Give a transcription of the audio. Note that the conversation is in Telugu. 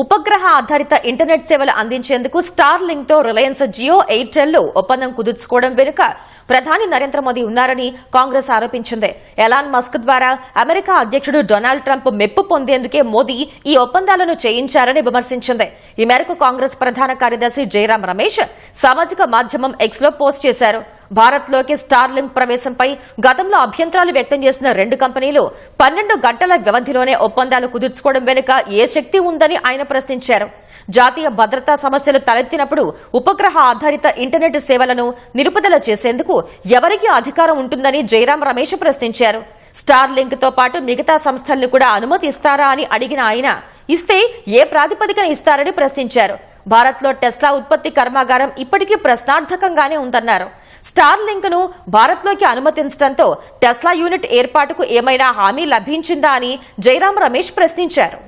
ఉపగ్రహ ఆధారిత ఇంటర్నెట్ సేవలు అందించేందుకు స్టార్ లింక్తో రిలయన్స్ జియో ఎయిర్టెల్ ఒప్పందం కుదుర్చుకోవడం వెనుక ప్రధాని నరేంద్ర మోదీ ఉన్నారని కాంగ్రెస్ ఆరోపించింది. ఎలాన్ మస్క్ ద్వారా అమెరికా అధ్యక్షుడు డొనాల్డ్ ట్రంప్ మెప్పు పొందేందుకే మోదీ ఈ ఒప్పందాలను చేయించారని విమర్శించింది. ఈ మేరకు కాంగ్రెస్ ప్రధాన కార్యదర్శి జయరాం రమేష్ సామాజిక మాధ్యమం ఎక్స్లో పోస్ట్ చేశారు. భారత్లోకి స్టార్ లింక్ ప్రవేశంపై గతంలో అభ్యంతరాలు వ్యక్తం చేసిన రెండు కంపెనీలు పన్నెండు గంటల వ్యవధిలోనే ఒప్పందాలు కుదుర్చుకోవడం వెనుక ఏ శక్తి ఉందని ఆయన ప్రశ్నించారు. జాతీయ భద్రతా సమస్యలు తలెత్తినప్పుడు ఉపగ్రహ ఆధారిత ఇంటర్నెట్ సేవలను నిలుపుదల చేసేందుకు ఎవరికి అధికారం ఉంటుందని జయరాం రమేష్ ప్రశ్నించారు. స్టార్ లింక్తో పాటు మిగతా సంస్థలను కూడా అనుమతిస్తారా అని అడిగిన ఆయన ఇస్తే ఏ ప్రాతిపదికన ఇస్తారని ప్రశ్నించారు. భారత్లో టెస్లా ఉత్పత్తి కర్మాగారం ఇప్పటికీ ప్రశ్నార్థకంగానే ఉందన్నారు. స్టార్ లింక్ను భారత్లోకి అనుమతించడంతో టెస్లా యూనిట్ ఏర్పాటుకు ఏమైనా హామీ లభించిందా అని జయరాం రమేష్ ప్రశ్నించారు.